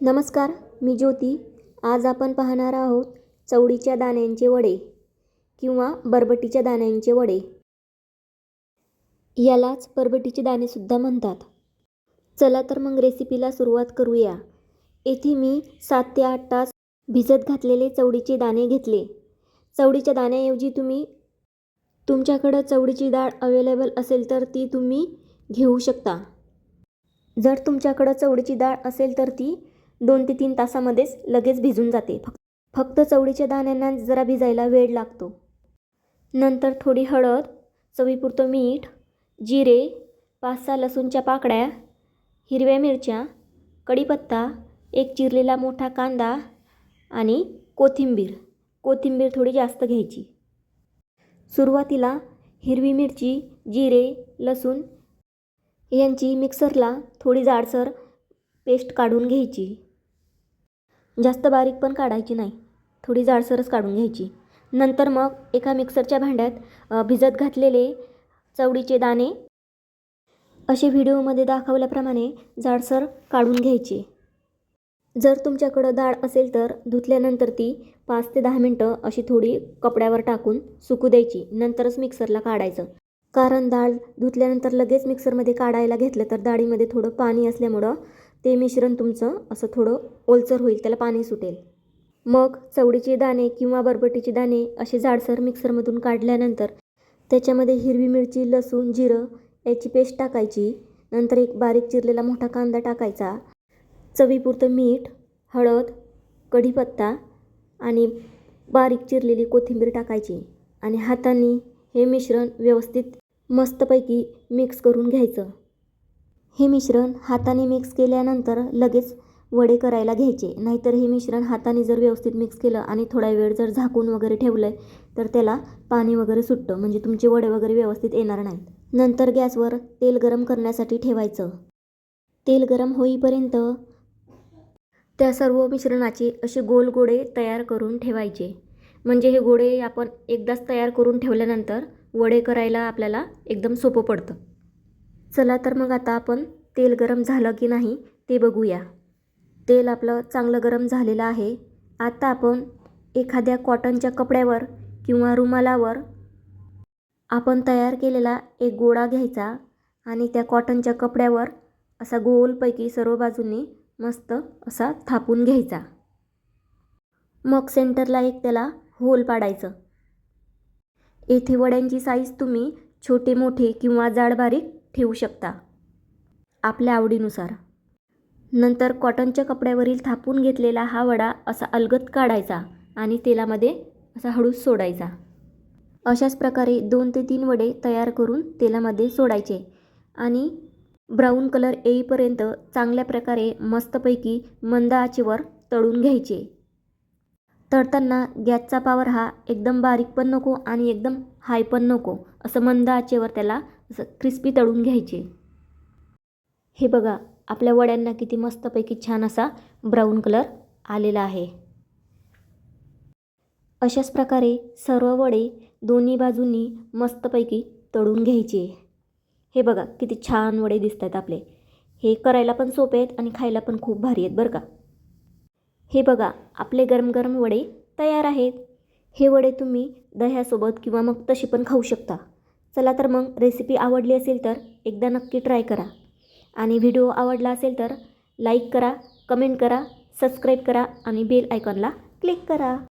नमस्कार मी ज्योती. आज आपण पाहणार आहोत चवळीच्या दाण्यांचे वडे किंवा बरबटीच्या दाण्यांचे वडे. यालाच बरबटीचे दाणेसुद्धा म्हणतात. चला तर मग रेसिपीला सुरुवात करूया. येथे मी सात ते आठ तास भिजत घातलेले चवडीचे दाणे घेतले. चवळीच्या दाण्याऐवजी तुम्ही तुमच्याकडं चवडीची डाळ अवेलेबल असेल तर ती तुम्ही घेऊ शकता. जर तुमच्याकडं चवडीची डाळ असेल तर ती दोन ते तीन तासामध्येच लगेच भिजून जाते. फक्त फक्त चवळीच्या दाण्यांना जरा भिजायला वेळ लागतो. नंतर थोडी हळद चवीपुरतं मीठ जिरे पाच सहा लसूणच्या पाकळ्या हिरव्या मिरच्या कढीपत्ता एक चिरलेला मोठा कांदा आणि कोथिंबीर. कोथिंबीर थोडी जास्त घ्यायची. सुरुवातीला हिरवी मिरची जिरे लसूण यांची मिक्सरला थोडी जाडसर पेस्ट काढून घ्यायची. जास्त बारीक पण काढायची नाही. थोडी जाडसरच काढून घ्यायची. नंतर मग एका मिक्सरच्या भांड्यात भिजत घातलेले चवळीचे दाणे असे व्हिडिओमध्ये दाखवल्याप्रमाणे जाडसर काढून घ्यायचे. जर तुमच्याकडं डाळ असेल तर धुतल्यानंतर ती पाच ते दहा मिनटं अशी थोडी कपड्यावर टाकून सुकू द्यायची. नंतरच मिक्सरला काढायचं. कारण डाळ धुतल्यानंतर लगेच मिक्सरमध्ये काढायला घेतलं तर डाळीमध्ये थोडं पाणी असल्यामुळं ते मिश्रण तुमचं असं थोडं ओलसर होईल त्याला पाणी सुटेल. मग चवडीचे दाणे किंवा बरबटीचे दाणे असे जाडसर मिक्सरमधून काढल्यानंतर त्याच्यामध्ये हिरवी मिरची लसूण जिरं याची पेस्ट टाकायची. नंतर एक बारीक चिरलेला मोठा कांदा टाकायचा. चवीपुरतं मीठ हळद कढीपत्ता आणि बारीक चिरलेली कोथिंबीर टाकायची आणि हाताने हे मिश्रण व्यवस्थित मस्तपैकी मिक्स करून घ्यायचं. हे मिश्रण हाताने मिक्स केल्यानंतर लगेच वडे करायला घ्यायचे. नाहीतर हे मिश्रण हाताने जर व्यवस्थित मिक्स केलं आणि थोडा वेळ जर झाकून वगैरे ठेवलं तर त्याला पाणी वगैरे सुटतं. म्हणजे तुमचे वडे वगैरे व्यवस्थित येणार नाहीत. नंतर गॅसवर तेल गरम करण्यासाठी ठेवायचं. तेल गरम होईपर्यंत त्या सर्व मिश्रणाचे असे गोल गोळे तयार करून ठेवायचे. म्हणजे हे गोळे आपण एकदाच तयार करून ठेवल्यानंतर वडे करायला आपल्याला एकदम सोपं पडतं. चला तर मग आता आपण तेल गरम झालं की नाही ते बघूया. तेल आपलं चांगलं गरम झालेलं आहे. आता आपण एखाद्या कॉटनच्या कपड्यावर किंवा रुमालावर आपण तयार केलेला एक गोळा घ्यायचा आणि त्या कॉटनच्या कपड्यावर असा गोलपैकी सर्व बाजूंनी मस्त असा थापून घ्यायचा. मग सेंटरला एक त्याला होल पाडायचं. येथे वड्यांची साईज तुम्ही छोटे मोठे किंवा जाड बारीक ठेवू शकता. आपल्या आवडीनुसार. नंतर कॉटनच्या कपड्यावरील थापून घेतलेला हा वडा असा अलगत काढायचा आणि तेलामध्ये असा हळूच सोडायचा. अशाच प्रकारे दोन ते तीन वडे तयार करून तेलामध्ये सोडायचे आणि ब्राऊन कलर येईपर्यंत चांगल्या प्रकारे मस्तपैकी मंद आचेवर तळून घ्यायचे. तळताना गॅसचा पावर हा एकदम बारीक पण नको आणि एकदम हाय पण नको असं मंद आचेवर त्याला असं क्रिस्पी तळून घ्यायचे. हे बघा आपल्या वड्यांना किती मस्तपैकी छान असा ब्राऊन कलर आलेला आहे. अशाच प्रकारे सर्व वडे दोन्ही बाजूंनी मस्तपैकी तळून घ्यायचे. हे बघा किती छान वडे दिसत आहेत आपले. हे करायला पण सोपे आहेत आणि खायला पण खूप भारी आहेत बरं का. हे बघा आपले गरम गरम वडे तयार आहेत. हे वडे तुम्ही दह्यासोबत किंवा मग तशी पण खाऊ शकता. चला तर मग रेसिपी आवडली असेल तर एकदा नक्की ट्राय करा. आणि व्हिडिओ आवडला असेल तर लाईक करा कमेंट करा सबस्क्राईब करा आणि बेल आयकॉनला क्लिक करा.